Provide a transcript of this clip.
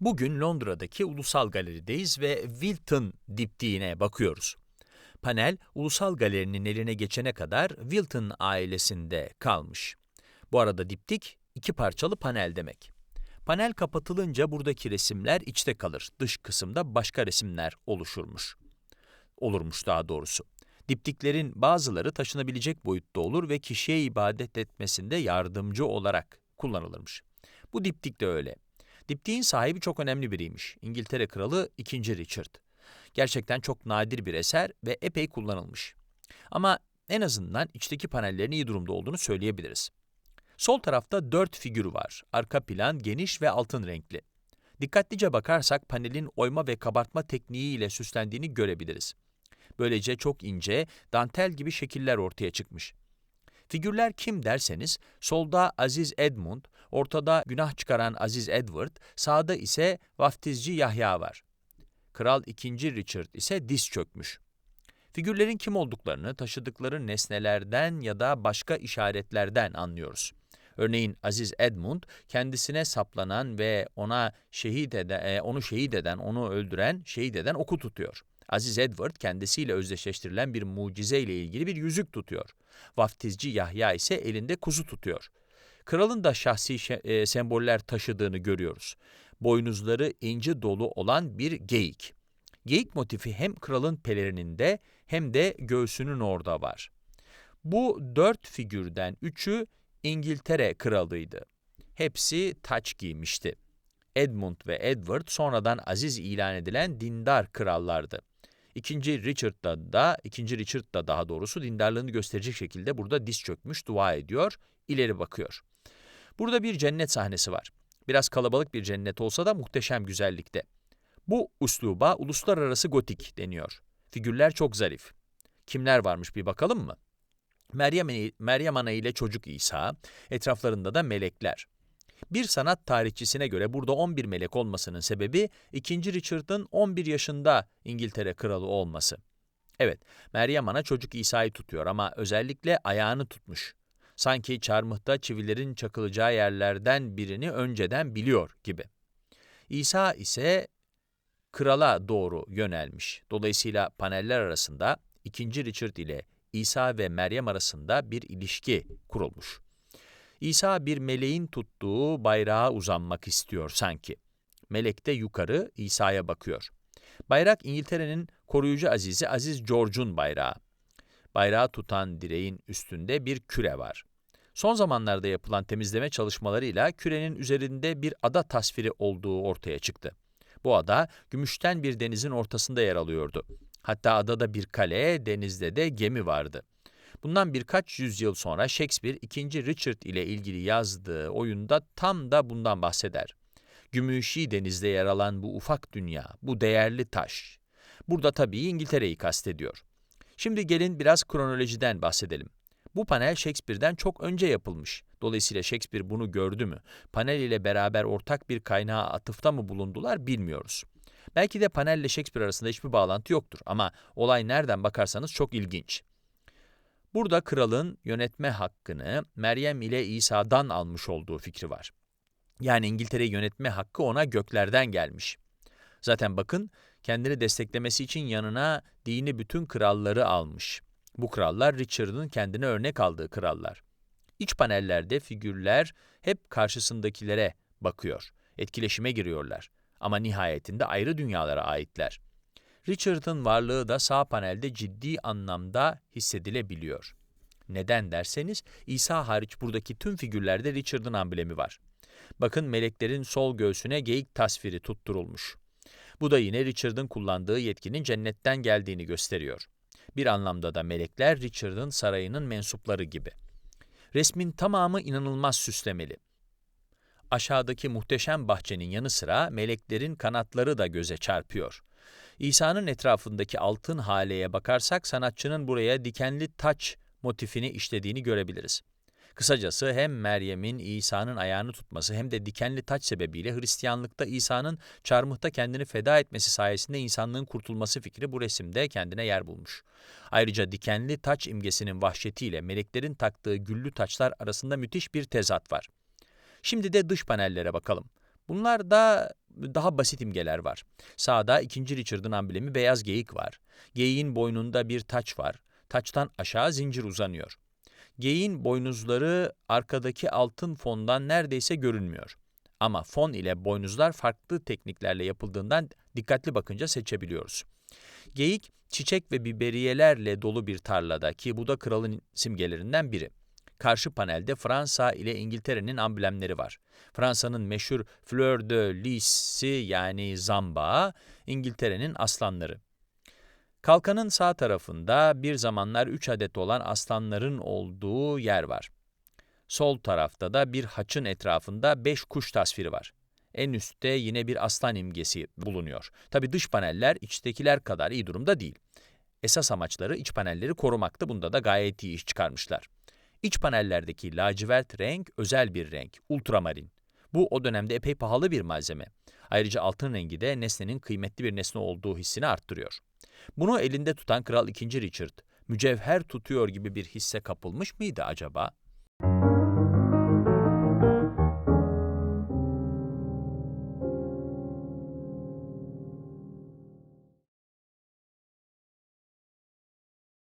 Bugün Londra'daki Ulusal Galeri'deyiz ve Wilton diptiğine bakıyoruz. Panel, Ulusal Galeri'nin eline geçene kadar Wilton ailesinde kalmış. Bu arada diptik, iki parçalı panel demek. Panel kapatılınca buradaki resimler içte kalır, dış kısımda başka resimler oluşurmuş. Olurmuş daha doğrusu. Diptiklerin bazıları taşınabilecek boyutta olur ve kişiye ibadet etmesinde yardımcı olarak kullanılırmış. Bu diptik de öyle. Diptiğin sahibi çok önemli biriymiş. İngiltere Kralı 2. Richard. Gerçekten çok nadir bir eser ve epey kullanılmış. Ama en azından içteki panellerin iyi durumda olduğunu söyleyebiliriz. Sol tarafta dört figür var. Arka plan geniş ve altın renkli. Dikkatlice bakarsak panelin oyma ve kabartma tekniğiyle süslendiğini görebiliriz. Böylece çok ince, dantel gibi şekiller ortaya çıkmış. Figürler kim derseniz, solda Aziz Edmund, ortada günah çıkaran Aziz Edward, sağda ise vaftizci Yahya var. Kral II. Richard ise diz çökmüş. Figürlerin kim olduklarını taşıdıkları nesnelerden ya da başka işaretlerden anlıyoruz. Örneğin Aziz Edmund kendisine saplanan ve ona şehit eden, e, onu şehit eden, onu öldüren, şehit eden oku tutuyor. Aziz Edward kendisiyle özdeşleştirilen bir mucize ile ilgili bir yüzük tutuyor. Vaftizci Yahya ise elinde kuzu tutuyor. Kralın da şahsi e, semboller taşıdığını görüyoruz. Boynuzları inci dolu olan bir geyik. Geyik motifi hem kralın pelerininde hem de göğsünün orada var. Bu dört figürden üçü İngiltere kralıydı. Hepsi taç giymişti. Edmund ve Edward sonradan aziz ilan edilen dindar krallardı. İkinci Richard da, da ikinci Richard da daha doğrusu dindarlığını gösterecek şekilde burada diz çökmüş, dua ediyor, ileri bakıyor. Burada bir cennet sahnesi var. Biraz kalabalık bir cennet olsa da muhteşem güzellikte. Bu usluba uluslararası gotik deniyor. Figürler çok zarif. Kimler varmış bir bakalım mı? Meryem, Meryem Ana ile çocuk İsa, etraflarında da melekler. Bir sanat tarihçisine göre burada 11 melek olmasının sebebi 2. Richard'ın 11 yaşında İngiltere kralı olması. Evet, Meryem Ana çocuk İsa'yı tutuyor ama özellikle ayağını tutmuş. Sanki çarmıhta çivilerin çakılacağı yerlerden birini önceden biliyor gibi. İsa ise krala doğru yönelmiş. Dolayısıyla paneller arasında 2. Richard ile İsa ve Meryem arasında bir ilişki kurulmuş. İsa bir meleğin tuttuğu bayrağa uzanmak istiyor sanki. Melek de yukarı İsa'ya bakıyor. Bayrak İngiltere'nin koruyucu azizi Aziz George'un bayrağı. Bayrağı tutan direğin üstünde bir küre var. Son zamanlarda yapılan temizleme çalışmalarıyla kürenin üzerinde bir ada tasviri olduğu ortaya çıktı. Bu ada gümüşten bir denizin ortasında yer alıyordu. Hatta adada bir kale, denizde de gemi vardı. Bundan birkaç yüzyıl sonra Shakespeare 2. Richard ile ilgili yazdığı oyunda tam da bundan bahseder. Gümüşi denizde yer alan bu ufak dünya, bu değerli taş. Burada tabii İngiltere'yi kastediyor. Şimdi gelin biraz kronolojiden bahsedelim. Bu panel Shakespeare'den çok önce yapılmış. Dolayısıyla Shakespeare bunu gördü mü? Panel ile beraber ortak bir kaynağa atıfta mı bulundular bilmiyoruz. Belki de panelle Shakespeare arasında hiçbir bağlantı yoktur ama olay nereden bakarsanız çok ilginç. Burada kralın yönetme hakkını Meryem ile İsa'dan almış olduğu fikri var. Yani İngiltere'yi yönetme hakkı ona göklerden gelmiş. Zaten bakın kendini desteklemesi için yanına dini bütün kralları almış. Bu krallar Richard'ın kendine örnek aldığı krallar. İç panellerde figürler hep karşısındakilere bakıyor, etkileşime giriyorlar. Ama nihayetinde ayrı dünyalara aitler. Richard'ın varlığı da sağ panelde ciddi anlamda hissedilebiliyor. Neden derseniz, İsa hariç buradaki tüm figürlerde Richard'ın amblemi var. Bakın meleklerin sol göğsüne geyik tasviri tutturulmuş. Bu da yine Richard'ın kullandığı yetkinin cennetten geldiğini gösteriyor. Bir anlamda da melekler Richard'ın sarayının mensupları gibi. Resmin tamamı inanılmaz süslemeli. Aşağıdaki muhteşem bahçenin yanı sıra meleklerin kanatları da göze çarpıyor. İsa'nın etrafındaki altın haleye bakarsak sanatçının buraya dikenli taç motifini işlediğini görebiliriz. Kısacası hem Meryem'in İsa'nın ayağını tutması hem de dikenli taç sebebiyle Hristiyanlıkta İsa'nın çarmıhta kendini feda etmesi sayesinde insanlığın kurtulması fikri bu resimde kendine yer bulmuş. Ayrıca dikenli taç imgesinin vahşetiyle meleklerin taktığı güllü taçlar arasında müthiş bir tezat var. Şimdi de dış panellere bakalım. Bunlar da daha basit imgeler var. Sağda 2. Richard'ın amblemi beyaz geyik var. Geyiğin boynunda bir taç var. Taçtan aşağı zincir uzanıyor. Geyiğin boynuzları arkadaki altın fondan neredeyse görünmüyor. Ama fon ile boynuzlar farklı tekniklerle yapıldığından dikkatli bakınca seçebiliyoruz. Geyik, çiçek ve biberiyelerle dolu bir tarlada ki bu da kralın simgelerinden biri. Karşı panelde Fransa ile İngiltere'nin amblemleri var. Fransa'nın meşhur Fleur de Lis'i yani zambağı, İngiltere'nin aslanları. Kalkanın sağ tarafında bir zamanlar 3 adet olan aslanların olduğu yer var. Sol tarafta da bir haçın etrafında 5 kuş tasviri var. En üstte yine bir aslan imgesi bulunuyor. Tabi dış paneller içtekiler kadar iyi durumda değil. Esas amaçları iç panelleri korumaktı. Bunda da gayet iyi iş çıkarmışlar. İç panellerdeki lacivert renk özel bir renk, ultramarin. Bu o dönemde epey pahalı bir malzeme. Ayrıca altın rengi de nesnenin kıymetli bir nesne olduğu hissini arttırıyor. Bunu elinde tutan Kral II. Richard, mücevher tutuyor gibi bir hisse kapılmış mıydı acaba?